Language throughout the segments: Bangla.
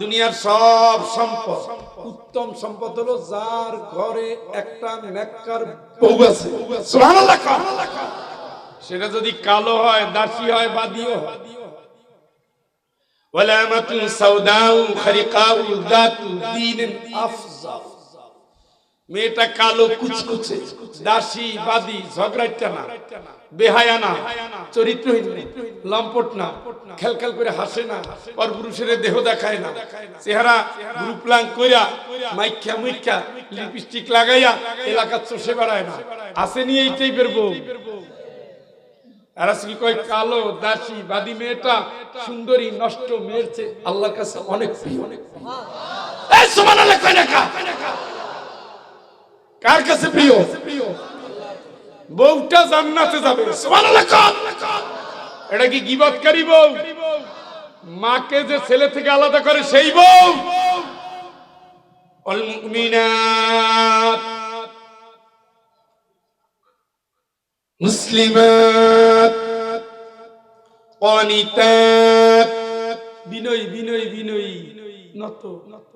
দুনিয়ার সব সম্পদ। উত্তম সম্পদ হলো যার ঘরে একটা নেককার বউ আছে। সেটা যদি কালো হয়, দাসী হয়, বাদিও হয়। সাউদাউ খারিকাউ দাতু দীন আফজা মেয়েটা কালো কুচকুচে, দাসী, বাদী, ঝগড়াইটা না, বেহায়া না, চরিত্রহীন লম্পট না, খেলখেল করে হাসে না পর পুরুষের দেহ দেখায় না, চেহারা গ্রুপলাং কইরা মাইখ্যা মুইখ্যা লিপস্টিক লাগাইয়া এলাকা চষে বেড়ায় না। আসেনি এই টাইপের বউ? রাসূল কয়, কালো, দাসী, বাদী মেয়েটা সুন্দরী, নষ্ট মেয়ের আল্লাহর কাছে অনেক প্রিয়। এই সুবহানাল্লাহ, কয় না? কার কাছে প্রিয়? বউটা জান্নাতে যাবে। এটা কি গিবৎকারী বউ? মাকে যে ছেলে থেকে আলাদা করে সেই বউ? মুসলিমাত। বিনয় বিনয় নত নত।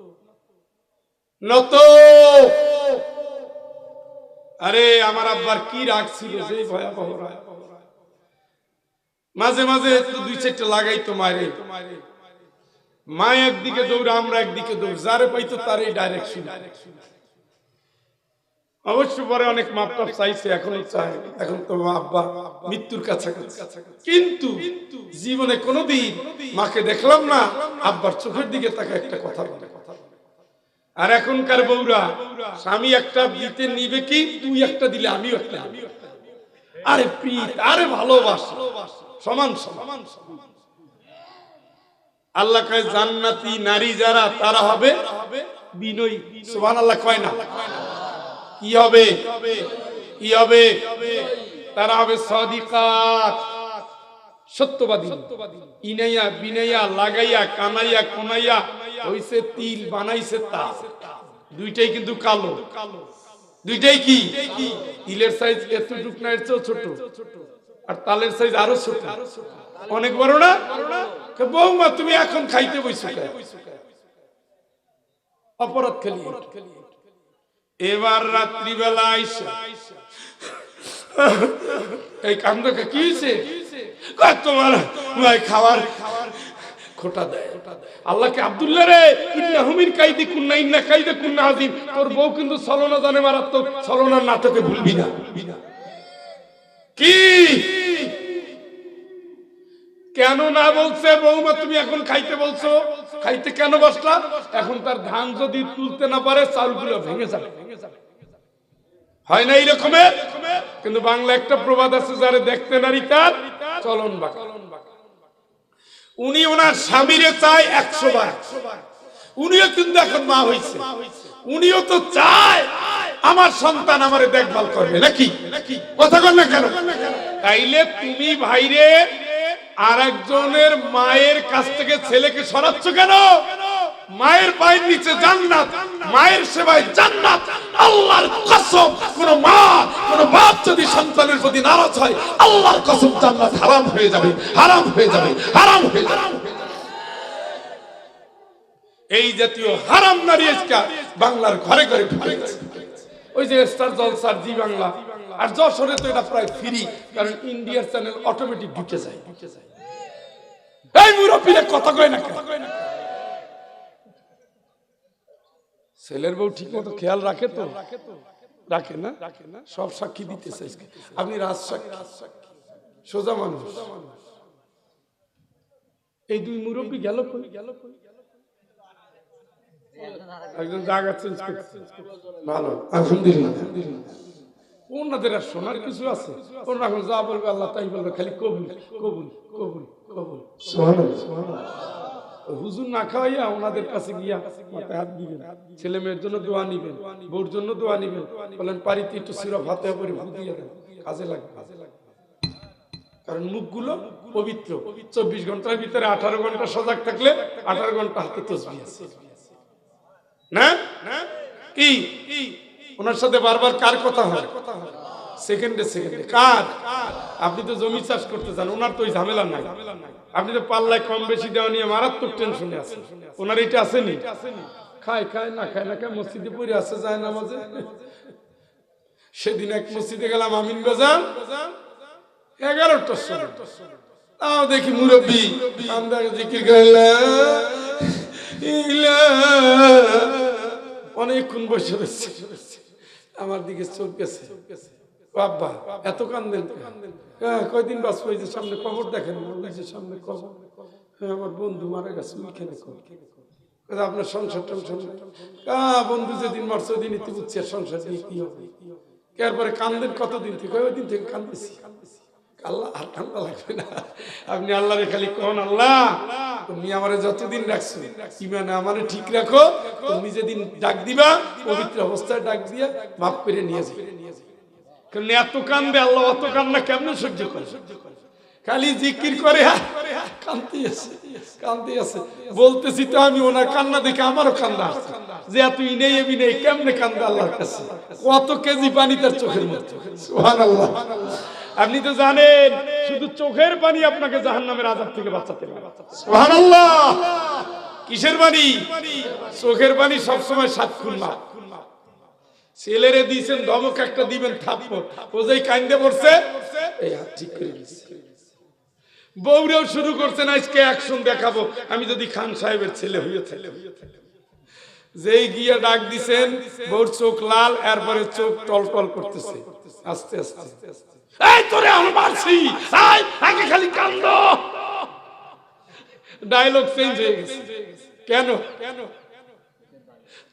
নত। আরে, আমার আব্বার কি রাগ ছিল সেই ভয়াবহ মাঝে মাঝে দুই চারটে লাগাই তো মা একদিকে দৌড়, আমরা একদিকে দৌড়। যারে পাইতো তার এই ডাইরেকশন অবশ্য পরে অনেক মাপটাপ চাইছে এখন চায়। এখন তো আব্বা মৃত্যুর কাছাকাছি। কিন্তু জীবনে কোনোদিন মাকে দেখলাম না, আব্বার চোখের দিকে তাকে একটা কথা বলে। কথা। আর এখনকার বউরা, স্বামী একটা দিতে নিবে কি? তুই একটা দিলে আমিও একটা আরে প্রীত আরে ভালোবাসা। সমান সমান। আল্লাহ কয়, জান্নাতি নারী যারা, তারা হবে বিনয়ী। সুবহানাল্লাহ কয় না? কি হবে? কি হবে? তারা হবে সদিকাত। সত্যবাদী। ইনাইয়া বিনাইয়া, লাগাইয়া, কানাইয়া, কোনাইয়া, হইছে তিল, বানাইছে তা দুইটাই কিন্তু কালো। দুইটাই কি? তিলের সাইজ এতটুক না, এর চেয়েও ছোট। আর তালের সাইজ আরও ছোট। অনেক বড় না? বৌমা, তুমি এখন খাইতে বইছো অপরাধ খেলি এবার রাত্রিবেলা আইসা। এই কান্দকে কি হয়েছে তোমার খাবার? খোটা দেয় আল্লাহকে কাইদি কুন্না, ইন্না কাইদে কুন্না হাজিম তোর বউ কিন্তু ছলনা জানে মারাত্মক, ছলনার ভুলবি না। কি? কেন না বলছে? বৌমা তুমি এখন খাইতে বলছো? খাইতে কেন বসলা? এখন তার ধান যদি তুলতে না পারে, চালগুলো ভেঙে যাবে। হয় না এইরকমের? কিন্তু বাংলা একটা প্রবাদ আছে, যারে দেখতে নারী তার চলন বাঁকা। উনি ওনার স্বামীরে চায় একশো বার। উনিও কিন্তু এখন মা হয়েছে উনিও তো চায়, আমার সন্তান আমার দেখভাল করবে, নাকি? কথা বল না কেন? তাইলে তুমি ভাইরে আর একজনের মায়ের কাছ থেকে ছেলেকে সরাচ্ছ কেন? মায়ের পায়ের নিচে জান্নাত, মায়ের সেবায় জান্নাত। আল্লাহর কসম, কোন মা, কোন বাপ যদি সন্তানের প্রতি নারাজ হয়, আল্লাহর কসম জান্নাত হারাম হয়ে যাবে, হারাম হয়ে যাবে, হারাম হয়ে যাবে। এই জাতীয় হারাম নারী বাংলার ঘরে ঘরে ঢুকে ওই যে স্টার জলসার জি বাংলা। আর যশোরে তো এটা প্রায় ফ্রি, কারণ ইন্ডিয়ার চ্যানেল অটোমেটিক ঢুকে যায় ঢুকে যায়। এই মুরব্বীরা কথা কয় না কেন? ছেলের বউ ঠিক মতো খেয়াল রাখে তো? রাখে না? না সব সাক্ষী দিতেছে আজকে। আপনি রাজ সাক্ষী সোজা মানুষ। এই দুই মুরব্বী গেল গেল কই? একজন ভালো আর কিছু আছে? আল্লাহ তাই বলবে, খালি কবুল কবুল কবুল কবুল। হুজুর না খাওয়াইয়া ওনাদের কাছে গিয়া হাত দিবেন। ছেলে মেয়ের জন্য দোয়া নিবেন, বউর জন্য দোয়া নিবেন। বলেন পারিতে একটু সিরপ হাতে করে ফুটিয়ে দেন। কাজে লাগবে। কারণ মুখগুলো পবিত্র। চব্বিশ ঘণ্টার ভিতরে আঠারো ঘণ্টা সজাগ থাকলে আঠারো ঘণ্টা হাতে তসবি আছে। না? কি? ওনার সাথে বারবার কার কথা হয় কথা হয়? সেকেন্ডে সেকেন্ডে কার? আপনি তো জমি চাষ করতে চান ওনার তো ওই ঝামেলা নাই। আপনি তো পাল্লায় কম বেশি দেওয়া নিয়ে মারাত্মক টেনশনে আছেন। ওনার এটা আসেনি। খায় খায়, না খায় না খায়, মসজিদে পড়ে আছে, যায় নামাজে। সেদিন এক মসজিদে গেলাম, আমিন বাজার। এগারোটার সময়। তাও দেখি মুরব্বী কান্দা জিকির ইলা অনেকক্ষণ বসে রয়েছে। আমার দিকে চোখ গেছে। এত কান্দেন হ্যাঁ কয়দিন বাস সামনে দেখেন সামনে হ্যাঁ আমার বন্ধু মারা গেছে আপনার সংসার টংসার বন্ধু যেদিন মারছে ওই সংসার হবে? এরপরে কান্দেন কতদিন থেকে? ওই দিন থেকে কান্দেছি। আল্লাহ, আর কান্দা লাগবে না। আপনি আল্লাহরে খালি কোন আল্লাহ? তুমি আমারে যতদিন রাখছো, ইমানে আমারে ঠিক রাখো। তুমি যেদিন ডাক দিবা, পবিত্র অবস্থায় ডাক দিয়া মাফ করে নিয়ে যাবে এত কান্দে আল্লাহ, অত কান্না কেমনে সহ্য করে? খালি জিকির করে কান্তি আছে কান্তি আছে। বলতেছি তো আমি ওনার কান্না দেখে আমারও আসছে যে এত ইনেই নেই, কেমনে কান্দে আল্লাহর কাছে? কত কেজি পানি তার চোখের মধ্যে? আপনি তো জানেন, শুধু চোখের পানি আপনাকে জাহান্নামের আযাব থেকে বাঁচাতে পারে কিসের পানি? চোখের পানি সবসময় সাত খুন মাপ। ছেলেরে দিয়েছেন, ধমক একটা দিবেন, থাপ্পড়। ও কান্দে পড়ছে। ঠিক করে দিচ্ছে বউরেও শুরু করছেন আজকে অ্যাকশন দেখাবো। আমি যদি খান সাহেবের ছেলে হইয়ে ছেলে হইয়ে যেই গিয়া ডাক দিছেন, বউর চোখ লাল, এরপরে চোখ টল টল করতেছে। আস্তে আস্তে। এই তোরে আমি মারছি। আয়, আগে খালি কান্দ। ডায়লগ চেঞ্জ হয়ে গেছে। কেন কেন?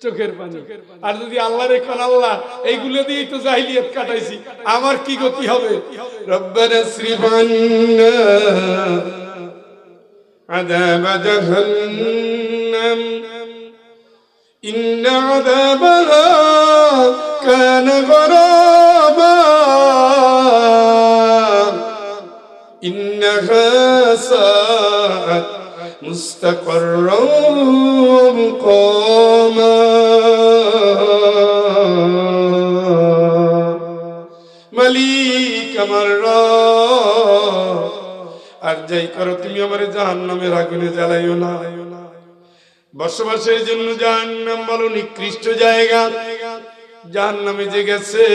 চোখের পানি আর যদি আল্লাহ রেখন আল্লাহ এইগুলো দিয়েই তো জাহিলিয়াত কাটাইছি আমার কি গতি হবে রব্বানা শ্রীবান্না عذاب جهنم إن عذابها كان غراما مستقرا مقاما মালিক আমার রব। আর যাই করো তুমি আমার জাহান নামের আগুনে জ্বালাইও না বসবাসের জন্য জাহান নাম বলো নিকৃষ্ট জায়গা জাহান নামে যে গেছে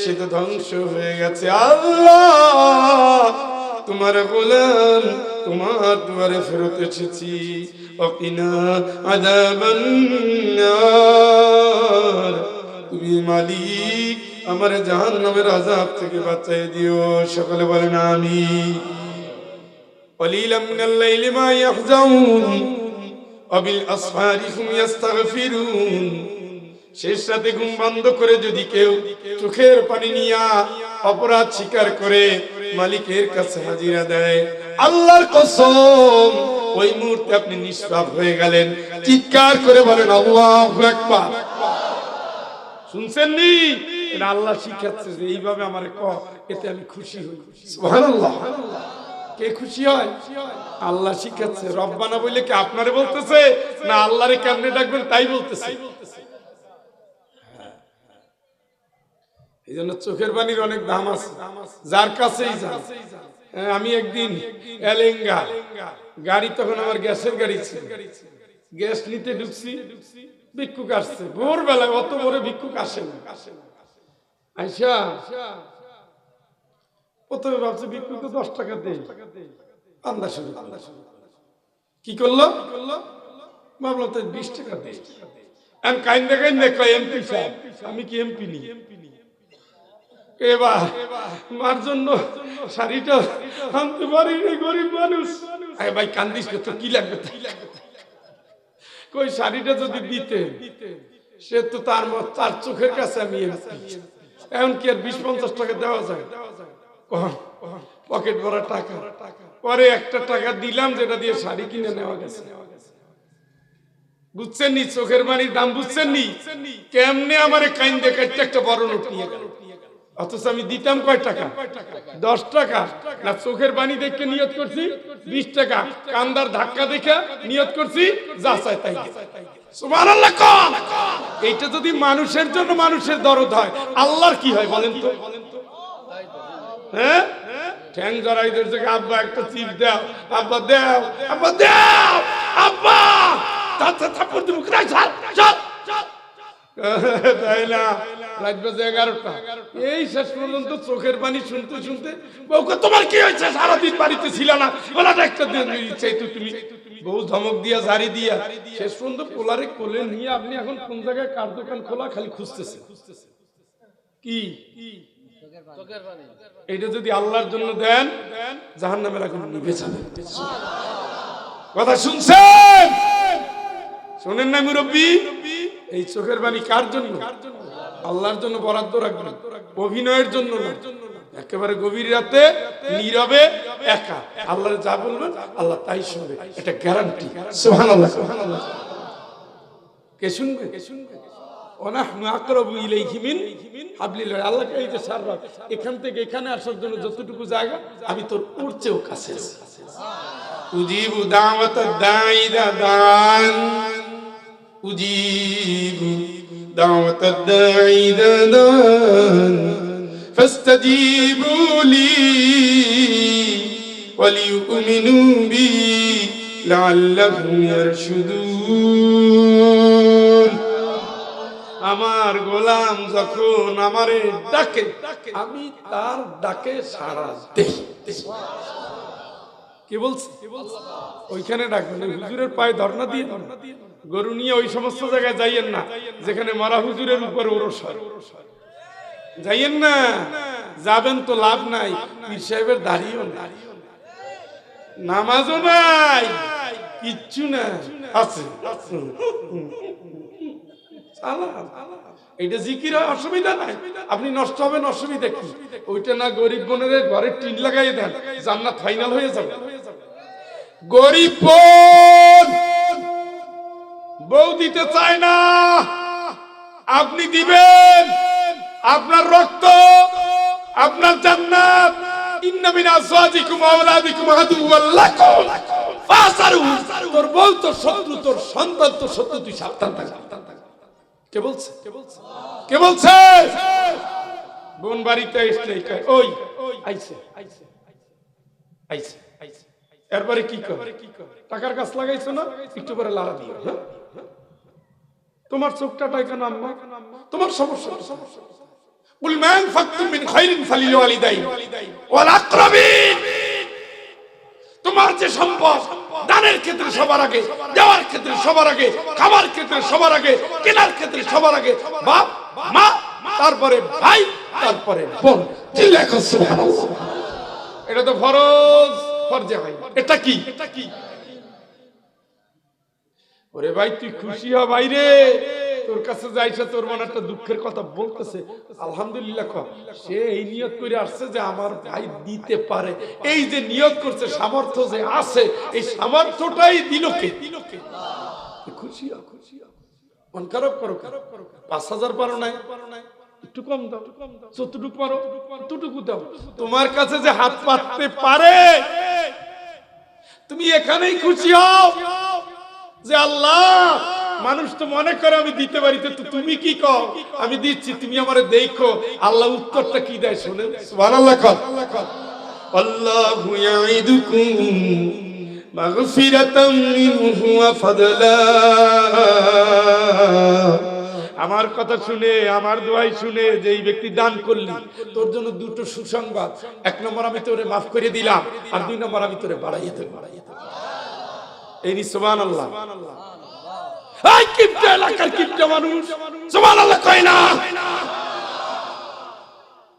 সে তো ধ্বংস হয়ে গেছে আল্লাহ তোমার গোলাম তোমার দুয়ারে ফেরত এসেছি অকিনা আদাবান্নার তুমি মালিক আমার জাহান নামের আজাব থেকে বাঁচাই দিও সকলে বলেন আমি قليلا من الليل ما يهجعون وبالأسحار هم يستغفرون শেষ রাতে ঘুম বন্ধ করে যদি কেউ চোখের পানি নিয়া অপরাধ স্বীকার করে মালিকের কাছে হাজিরা দেয়। আল্লাহর কসম। ওই মুহূর্তে আপনি নিষ্পাপ হয়ে গেলেন। চিৎকার করে বলেন আল্লাহু আকবার। শুনছেন নি এটা আল্লাহ শিখাচ্ছে যে এইভাবে আমার ক এতে আমি খুশি হই। সুবহানাল্লাহ। কে খুশি হয়? আল্লাহ শিখাচ্ছে রব্বানা বলে কি আপনারে বলতেছে? না আল্লাহরে কেমনে ডাকবেন তাই বলতেছে। এই জন্য চোখের বাণীর অনেক দাম আছে। যার কাছেই যান। হ্যাঁ, আমি একদিন এলেঙ্গা। গাড়ি তখন আমার গ্যাসের গাড়ি ছিল। গ্যাস নিতে ঢুকছি ভিক্ষুক আসছে। ভোরবেলায় অত বড় ভিক্ষুক আসে না। আইসা প্রথমে ভাবছে ভিক্ষুকে দশ টাকা দেই আন্দা শুরু। কি করল? ভাবলাম তো বিশ টাকা দেই আমি কাইন্দে কাইন্দে কয় এমপি আমি কি এমপি নি? জন্য শাড়িটা আনতে পারি গরিব মানুষ। ভাই, কান্দিস কি? লাগবে? কই শাড়িটা যদি দিতে, সে তো তার তার চোখের কাছে আমি আর বিশ পঞ্চাশ টাকা দেওয়া যায়? পকেট ভরা টাকা। পরে একটা টাকা দিলাম যেটা দিয়ে শাড়ি কিনে নেওয়া গেছে। বুঝছেন নি? চোখের বাণীর দাম বুঝছেন নি? কেমনে আমার কাইন দেখাচ্ছে একটা বড় নোট নিয়ে গেল? অথচ আমি দিতাম কয় টাকা? দশ টাকা। না, চোখের বাণী দেখে নিয়ত করছি, বিশ টাকা। কান্দার ধাক্কা দেখে নিয়ত করছি, যা তাই। এইটা যদি মানুষের জন্য মানুষের দরদ হয়, আল্লাহর কি হয় বলেন তো? হ্যাঁ? ঠ্যাং জড়াইদের থেকে আব্বা, একটা চিপ দাও। আব্বা দাও। আব্বা দাও! আব্বা! তাতে থাপ্পড় দিব। কোথায় তাই না রাত বাজে এগারোটা। এই শেষ পর্যন্ত চোখের পানি শুনতে শুনতে বউকে, তোমার কি হয়েছে? সারাদিন বাড়িতে ছিল না। একটা দিন ইচ্ছে তো তুমি। বউ ধমক দিয়া জারি দিয়া, শেষ পর্যন্ত পোলারে কোলে নিয়ে আপনি এখন কোন জায়গায় কার দোকান খোলা খালি খুঁজতেছে কি? এটা যদি আল্লাহর জন্য দেন জাহান নামের এখন নিভে যাবে। কথা শুনছেন? শোনেন না মুরব্বী? এই চোখের বাণী কার জন্য? আল্লাহর জন্য বরাদ্দ রাখবেন অভিনয়ের জন্য একেবারে গভীর রাতে, নীরবে, একা। আল্লাহ যা বলবেন, আল্লাহ তাই শুনবে। এটা গ্যারান্টি সুবহানাল্লাহ। সুবহানাল্লাহ কে শুনবে? কে শুনবে আমি তোর চেয়েও কাছে আছি। উজিবু দাওয়াত দাঈ দান উজিবু দাওয়াত দাঈ দান فاستجيبوا لي وليؤمنوا بي لعلهم يرشدون আমার গোলাম যখন আমারে ডাকে আমি তার ডাকে সাড়া দেই কি বলছে? ওইখানে ডাকবেন হুজুরের পায়ে ধর্ণা দিয়ে গরু নিয়ে ওই সমস্ত জায়গায় যাইয়েন না, যেখানে মারা হুজুরের উপর ওরস যাইয়েন না, যাবেন তো লাভ নাই, পীর সাহেবের দাঁড়িয়েও নাই। নামাজও নাই, কিচ্ছু না আছে। এইটা জিকির অসুবিধা নাই। আপনি নষ্ট হবেন, অসুবিধা কি? ওইটা না গরিব বোনের ঘরে টিন লাগাই দেন, জান্নাত ফাইনাল হয়ে যাবে। গরিব বউ দিতে চায় না। আপনি দিবেন। আপনার রক্ত, আপনার জান্নাত। তোর বউ, তোর শত্রু, তোর সন্তান, তোর শত্রু, তুই সাবধান কে বলছে? কে বলছে? বোন বাড়িতে এসলে ওই, আইছে আইছে আইছে। এরপরে কি কর টাকার গাছ লাগাইছো না একটু পরে লাড়া দিও হ্যাঁ? তোমার চোখটা টাকা আম্মা তোমার সমস্যা কি? সমস্যা কি? قل ما أنفقتم من خير فللوالدين والأقربين তোমার যে সম্পদ দানের ক্ষেত্রে সবার আগে দেওয়ার ক্ষেত্রে সবার আগে খাবার ক্ষেত্রে সবার আগে কেনার ক্ষেত্রে সবার আগে বাপ মা তারপরে ভাই তারপরে বোন চিল্লায় কর সুবহানাল্লাহ। এটা তো ফরজ ওরে ভাই, তুই খুশি হ বাইরে তোর কাছে যাইছে তোর মনে একটা দুঃখের কথা বলতেছে। আলহামদুলিল্লাহ। সে এই নিয়ত করে আসছে যে আমার ভাই দিতে পারে। এই যে নিয়ত করছে, সামর্থ্য যে আছে, এই সামর্থ্যটাই দিল কে? দিল কে তুই খুশি হ। খুশি খারাপ করো পাঁচ হাজার পারো নাই পারো নাই? একটু কম দাও। যতটুকু পারো, ততটুকু দাও। তোমার কাছে যে হাত পাততে পারে, তুমি এখানেই খুশি হও যে আল্লাহ, মানুষ তো মনে করে আমি দিতে পারি তুমি কি কও? আমি দিচ্ছি, তুমি আমার দেখো, আল্লাহ উত্তরটা কি দেয় শুনে সুবহানাল্লাহ মাগফিরাতাম মিনহু ওয়া ফাদলা। আমার কথা শুনে আমার দোয়াই শুনে যে এই ব্যক্তি দান করলি তোর জন্য দুটো সুসংবাদ। এক নম্বর আমি তোরে মাফ করে দিলাম আর দুই নম্বর আমি তোরে বাড়াইয়ে দেব। এই নি সুবহানাল্লাহ। এই কিপটা এলাকার কিপটা মানুষ। সুবহানাল্লাহ কয় না।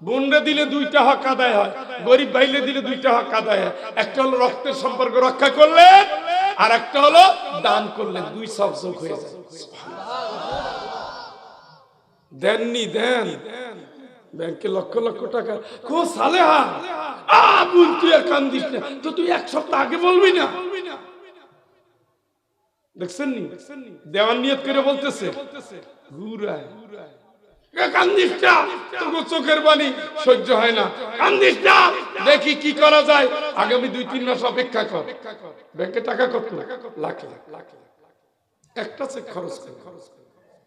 বোনরে দিলে দুইটা হক আদায় হয় গরিব ভাইলে দিলে দুইটা হক আদায় হয়। একটা হলো রক্তের সম্পর্ক রক্ষা করলেন আর একটা হলো দান করলেন দুই সব যোগ হয়ে যায়। দেননি, দেন। ব্যাংকে লক্ষ লক্ষ টাকা। কো সালেহা আ বোন তুই আর কান্দিস না। তো তুই এক সপ্তাহ আগে বলবি না? দেখছেন নি দেওয়ার নিয়ত করে বলতেছে, ঘুরায়। চোখের বাণী সহ্য হয় না। কান্দিস না, দেখি কি করা যায়। আগামী দুই, তিন মাস অপেক্ষা কর। ব্যাংকে টাকা কত? লাখ লাখ লাখ। একটা চেক খরচ কর।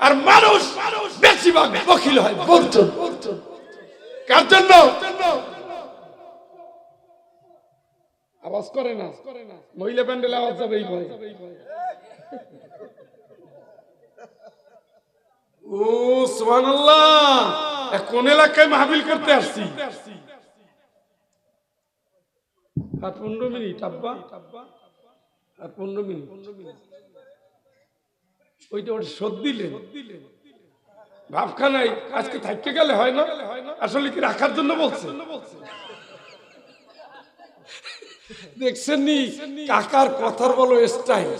আর মানুষ বেশিরভাগ বকিল হয় বর্জন কার জন্য? আওয়াজ করে না। মহিলা প্যান্ডেল আওয়াজ যাবে ও, সুবহানাল্লাহ। কোন এলাকায় করতে আসছি। আর পনেরো মিনিট, আব্বা। আর পনেরো মিনিট। ওইটা শোধ দিলেন। ভাবখানাই আজকে থাকতে গেলে হয় না? আসলে কি রাখার জন্য বলছে? দেখছেন নি, কাকার কথার বলো স্টাইল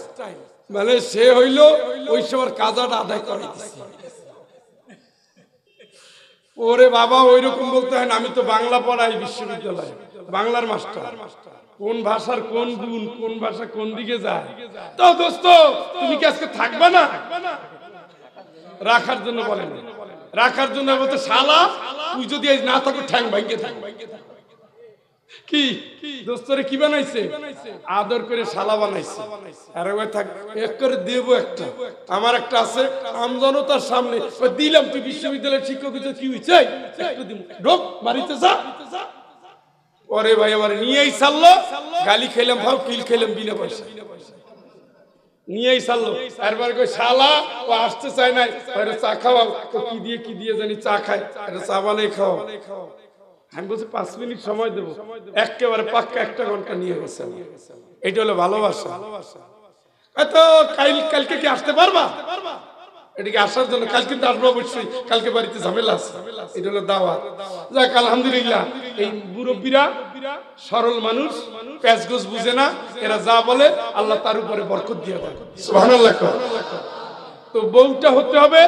মানে সে হইল ওই সময় কাজাটা আদায় করে। ওরে বাবা ওই রকম বলতে হয় না, আমি তো বাংলা পড়াই বিশ্ববিদ্যালয়ে, বাংলার মাস্টার মাস্টার। কোন ভাষার কোন গুণ, কোন ভাষা কোন দিকে যায়? তো দোস্ত, তুমি কি আজকে থাকবে না? রাখার জন্য বলেন রাখার জন্য বলতে, শালা, তুই যদি আজ না থাকো, ঠ্যাং ভাঙ্গে থাক। কি? দোস্তরে কি বানাইছে? আদর করে শালা বানাইছে। আর ওই থাক, এক করে দেবো একটা। আমার একটা আছে, আমজনতার সামনে। দিলাম তুই বিশ্ববিদ্যালয়ের শিক্ষক কি হইছে? একটু দিম। ঢোক, বাড়িতে যা। পরে ভাই আমার নিয়েই সারলো গালি খেলাম, ভাও কিল খেলাম বিনা পয়সা নিয়েই একবার কই, শালা, ও আসতে চায় ওরে চা খাওয়াও তো কি দিয়ে কি দিয়ে জানি চা খায়। চা বানাই খাও। আমি বলছি, পাঁচ মিনিট সময় দেবো। একেবারে পাক্কা একটা ঘণ্টা নিয়ে গেছে এটা হলো ভালোবাসা। কাল, কালকে কি আসতে পারবা? এদিকে আসার জন্য কাল কিন্তু আসব অবশ্যই। কালকে বাড়িতে ঝামেলা আছে। এটা হলো দাওয়াত। যাক, আলহামদুলিল্লাহ। এই মুরব্বীরা সরল মানুষ প্যাচগোজ বুঝে না, এরা যা বলে আল্লাহ তার উপরে বরকত দিয়ে দেয়। সুবহানাল্লাহ। তো বউটা হতে হবে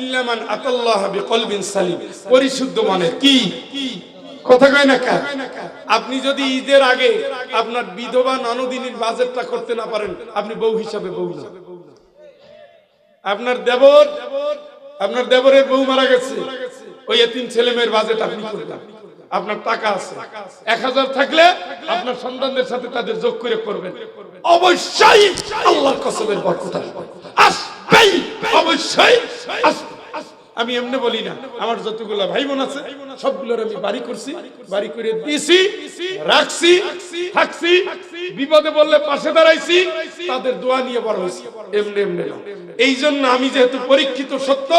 ইল্লামান আতাল্লাহ বিকলবিন সালিম। পরিশুদ্ধ মানে কি? কথা কয় না কার আপনি যদি ঈদের আগে আপনার বিধবা ননদিনীর বাজেটটা করতে না পারেন, আপনি বউ হিসাবে বউ না। আপনার দেবর, আপনার দেবরের বউ মারা গেছে। ওই তিন ছেলে মেয়ের বাজেট আপনি করবেন। আপনার টাকা আছে। এক হাজার থাকলে আপনার সন্তানদের সাথে তাদের যোগ করে করবেন। অবশ্যই আল্লাহর কসমের বরকত আসবে। অবশ্যই আমি এমনি বলি না, আমার যতগুলো ভাই বোন আছে, সবগুলোর আমি বাড়ি করছি, বাড়ি করে দিয়েছি রাখছি, থাকছি, বিপদে বললে পাশে দাঁড়াইছি, তাদের দোয়া নিয়ে বড় হয়েছি। এমনি এমনি না। এই জন্য আমি যেহেতু পরীক্ষিত সত্য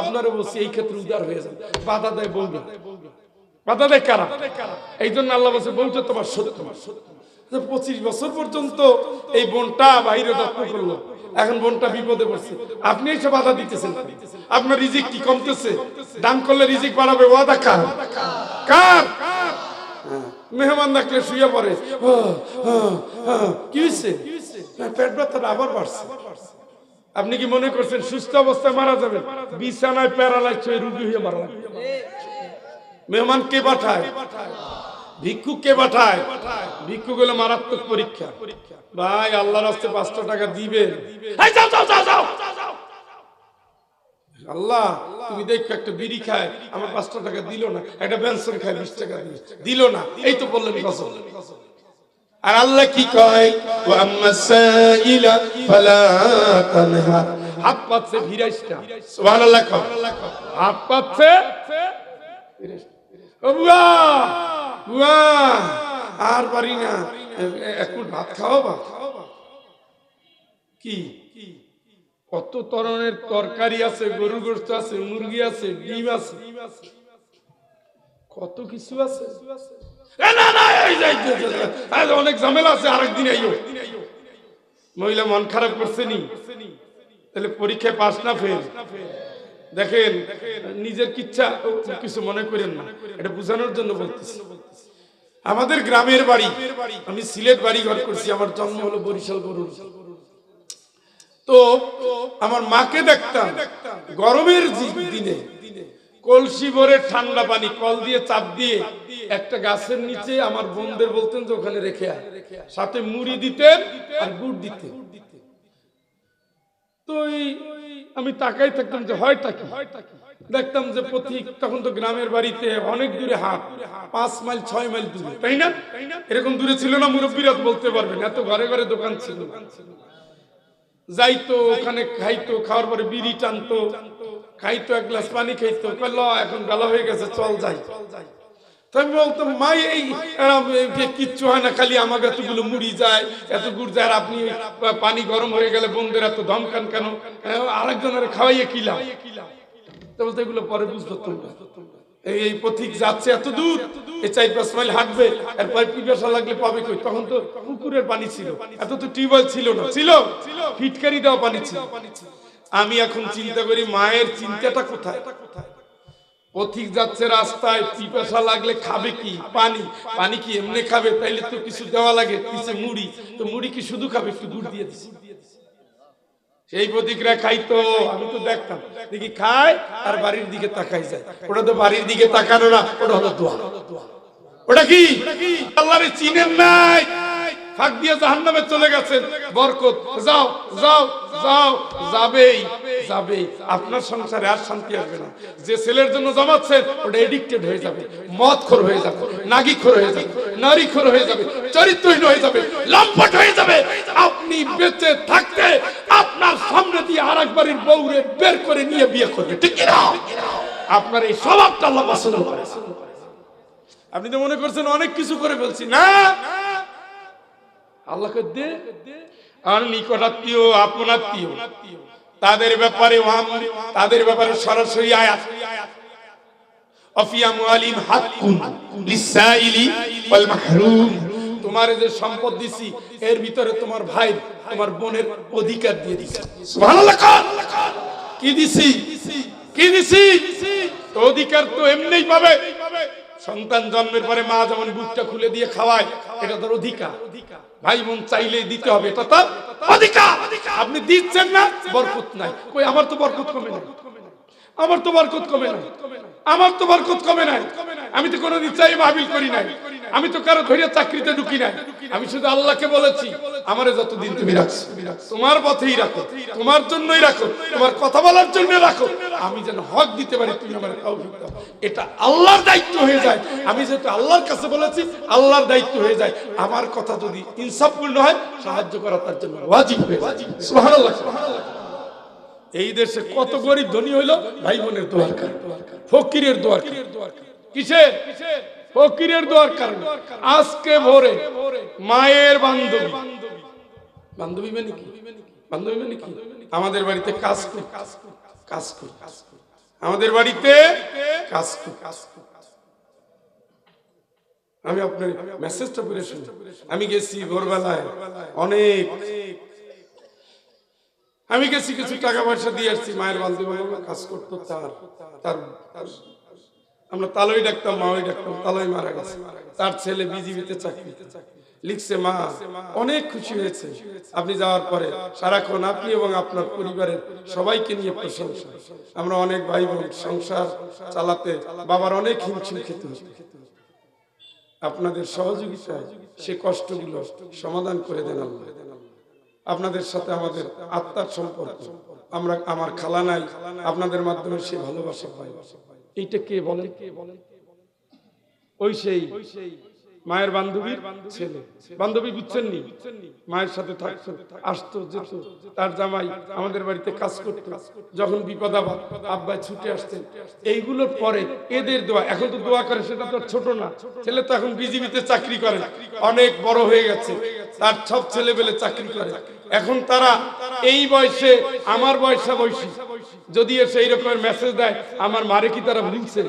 আপনারা বলছি এই ক্ষেত্রে উদার হয়ে যান। বাধা দেয় বলবে। বাধা দেয় কারা? এই জন্য আল্লাহ বলছে বলছে তোমার সত্য। পঁচিশ বছর পর্যন্ত এই বোনটা বাইরে যত্ন করল। এখন বোনটা বিপদে পড়ছে। আপনি এসে বাধা দিতেছেন। আপনার রিজিক কি কমতেছে? দান করলে রিজিক বাড়াবে ওয়াদা কার? কার? মেহমান দেখলে শুয়ে পড়ে। কি হয়েছে হ্যাঁ, পেট ব্যথাটা আবার বাড়ছে। আপনি কি মনে করছেন সুস্থ অবস্থায় মারা যাবেন? বিছানায় প্যারালাইজ হয়ে রুগী হয়ে মারা যাবে মেহমান কে পাঠায়? ভিক্ষুক কে পাঠায়। ভিক্ষুক হলো মারাত্মক পরীক্ষা। ভাই, আল্লাহর হস্তে পাঁচশো টাকা দিবে। আল্লাহ, তুমি দেখো একটা বিড়ি খায়, আমার পাঁচশো টাকা দিল না। একটা বেনসন খায়, বিশ টাকা দিল। না। এই তো বললেন কসম আর আল্লাহ কি কয়? হাত পাচ্ছে ভিরাইসটা সুবহানাল্লাহ কও হাত পাচ্ছে আর পারি না। এ- এ- এক মুঠ ভাত খাও বা? কি? কত ধরনের তরকারি আছে গরুর গোস্ত আছে, মুরগি আছে, ডিম আছে? কত কিছু আছে? অনেক ঝামেলা আছে, আরেকদিন আইও। মহিলা মন খারাপ করছে নি? তাহলে পরীক্ষায় পাস না ফেল। দেখেন, নিজের কিচ্ছা, কিছু মনে করেন না। এটা বোঝানোর জন্য বলতেছি। আমাদের গ্রামের বাড়ি, আমি সিলেট বাড়ি ঘর করছি, আমার জন্ম হলো বরিশাল গরুর তো আমার মাকে দেখতাম, গরমের দিনে কলসি ভরে ঠান্ডা পানি, কল দিয়ে চাপ দিয়ে একটা গাছের নিচে আমার বোনদের বলতেন যে ওখানে রেখে সাথে মুড়ি দিতেন আর গুড় দিতেন। তো এই আমি তাকাই থাকতাম যে হয়টা কি? দেখতাম যে পথিক তখন তো গ্রামের বাড়িতে অনেক দূরে হাট, পাঁচ মাইল, ছয় মাইল দূরে। তাই না? এরকম দূরে ছিল না মুরব্বীরা বলতে পারবেন, এত ঘরে ঘরে দোকান ছিল। যাইতো, ওখানে খাইতো, খাওয়ার পরে বিড়ি টানতো, খাইতো, এক গ্লাস পানি খাইতো এখন বেলা হয়ে গেছে চল যাই চল যাই। তো আমি বলতাম মাই এই কিচ্ছু হয় না খালি আমাকে এতগুলো মুড়ি যায় এত গুড় যায় আর আপনি পানি গরম হয়ে গেলে বন্ধুর এত ধমকান কেন? হ্যাঁ, আরেকজনের খাওয়াইয়ে কিলাম তো বলতে এগুলো পরে বুঝতো তোমরা। এই পথিক যাচ্ছে এত দূর এই চার পাঁচ মাইল হাঁটবে এরপর পিপাসা লাগলে পাবে কই? তখন তো পুকুরের পানি ছিল এত তো টিউবওয়েল ছিল না ছিল ফিটকারি দেওয়া পানি ছিল। আমি এখন চিন্তা করি মায়ের চিন্তাটা কোথায় কোথায়? পথিক যাচ্ছে রাস্তায় পিপাসা লাগলে খাবে কি? পানি। পানি কি এমনি খাবে? তাইলে তো কিছু দেওয়া লাগে, কিছু মুড়ি। তো মুড়ি কি শুধু খাবে? একটু গুড় দিয়ে দিছি সেই প্রতীকরা খাইতো, আমি তো দেখতাম। দেখি খায় আর বাড়ির দিকে তাকাই যায়। ওটা তো বাড়ির দিকে তাকানো না, ওটা হলো দোয়া। ওটা কি? আল্লাহরে চিনেন নাই? ফাঁক দিয়ে জাহান্নামে চলে গেছেন। বরকত, যাও যাও যাও, যাবেই যাবেই। আপনার সংসারে আর শান্তি আসবে না। যে ছেলের জন্য জমাচ্ছেন, ওটা এডিক্টেড হয়ে যাবে। মদ খোর হয়ে যাবে নাগি খোর হয়ে যাবে নারী খোর হয়ে যাবে, চরিত্রহীন হয়ে যাবে, লম্পট হয়ে যাবে। আপনি বেঁচে থাকতে আপনার সামনে দিয়ে আর একবারের বউরে বের করে নিয়ে বিয়ে করবে। ঠিক না আপনার এই স্বভাবটা আল্লাহ পছন্দ করে। আপনি তো মনে করছেন অনেক কিছু করে ফেলছি। না আল্লাহকে দে? আর নিকটাত্মীয় তাদের ব্যাপারে তাদের ব্যাপারে সরাসরি আয়াত। তোমার যে সম্পদ দিছি, এর ভিতরে তোমার ভাই, তোমার বোনের অধিকার দিয়ে দিছি। কি দিছি? কি দিছি? তো অধিকার তো এমনিই পাবে। সন্তান জন্মের পরে মা যেমন বুকটা খুলে দিয়ে খাওয়ায়, এটা তোর অধিকার। ভাই বোন চাইলে দিতে হবে, এটা অধিকার। আপনি দিচ্ছেন না, বরকত নাই। কই, আমার তো বরকত কমে না আমার তো বরকত কমে না আমার তো বরকত কমে নাই। আমি তো কোনো চাই মাহবিল করি নাই। আমি তো কারও ধরে চাকরিতে ঢুকি নাই। আমি শুধু আল্লাহকে বলেছি, আমারে যতদিন তুমি রাখছো তোমার পথেই রাখো, তোমার জন্যই রাখো, তোমার কথা বলার জন্য রাখো। আমি যেন হক দিতে পারি, তুমি আমার এটা আল্লাহর দায়িত্ব হয়ে যায়। আমি যেহেতু আল্লাহর কাছে বলেছি, আল্লাহর দায়িত্ব হয়ে যায়। আমার কথা যদি ইনসাফপূর্ণ হয়, সাহায্য করা তার জন্য ওয়াজিব হয়ে এই দেশে কত গরিব ধনী হইল ভাই বোনের দোয়ার ফকিরের দোয়ার কারণে। কিসে ফকিরের দোয়ার কারণে। আজকে ভোরে মায়ের বান্ধবী। বান্ধবী মানে কি? বান্ধবী মানে কি? আমাদের বাড়িতে কাজ করি। কাজ করি। আমাদের বাড়িতে কাজ করি। আমি আপনার মেসেজটা পড়ে শুনি। আমি গেছি ভোরবেলায় অনেক। আমি গেছি কিছু টাকা পয়সা দিয়ে আসছি। মায়ের বান্ধবী কাজ করতো তার। তার- আমরা তালই ডাকতাম, মাওই ডাকতাম, তালই মারা গেছে। তার ছেলে বিজিবিতে চাকরি। লিখছে, মা, অনেক খুশি হয়েছে। আপনি যাওয়ার পরে সারাক্ষণ আপনি এবং আপনার পরিবারের সবাইকে নিয়ে প্রশংসা। আমরা অনেক ভাই বোন সংসার চালাতে বাবার অনেক হিমশিম খেতে আপনাদের সহযোগিতায় সে কষ্টগুলো সমাধান করে দেন আপনাদের সাথে আমাদের আত্মার সম্পর্ক। আমরা, আমার খালা নাই। আপনাদের মাধ্যমে সে ভালোবাসা পাই এইটা কে বলেন কে বলেন ওই সেই মায়ের বান্ধবীর ছেলে। বান্ধবী বুঝছেন নি? মায়ের সাথে থাকতো আসতো, যেত। তার জামাই আমাদের বাড়িতে কাজ করতো। যখন বিপদ আপদ, আব্বাই ছুটে আসতেন। এইগুলোর পরে এদের দোয়া। এখন তো দোয়া করে, সেটা তো ছোট না। ছেলে তো এখন বিজিবিতে চাকরি করে। অনেক বড় হয়ে গেছে। তার সব ছেলে পেলে চাকরি করে। এখন তারা এই বয়সে, আমার বয়সা বয়সী। যদি সেই রকমের মেসেজ দেয়, আমার মারে কি তারা ভুলছে?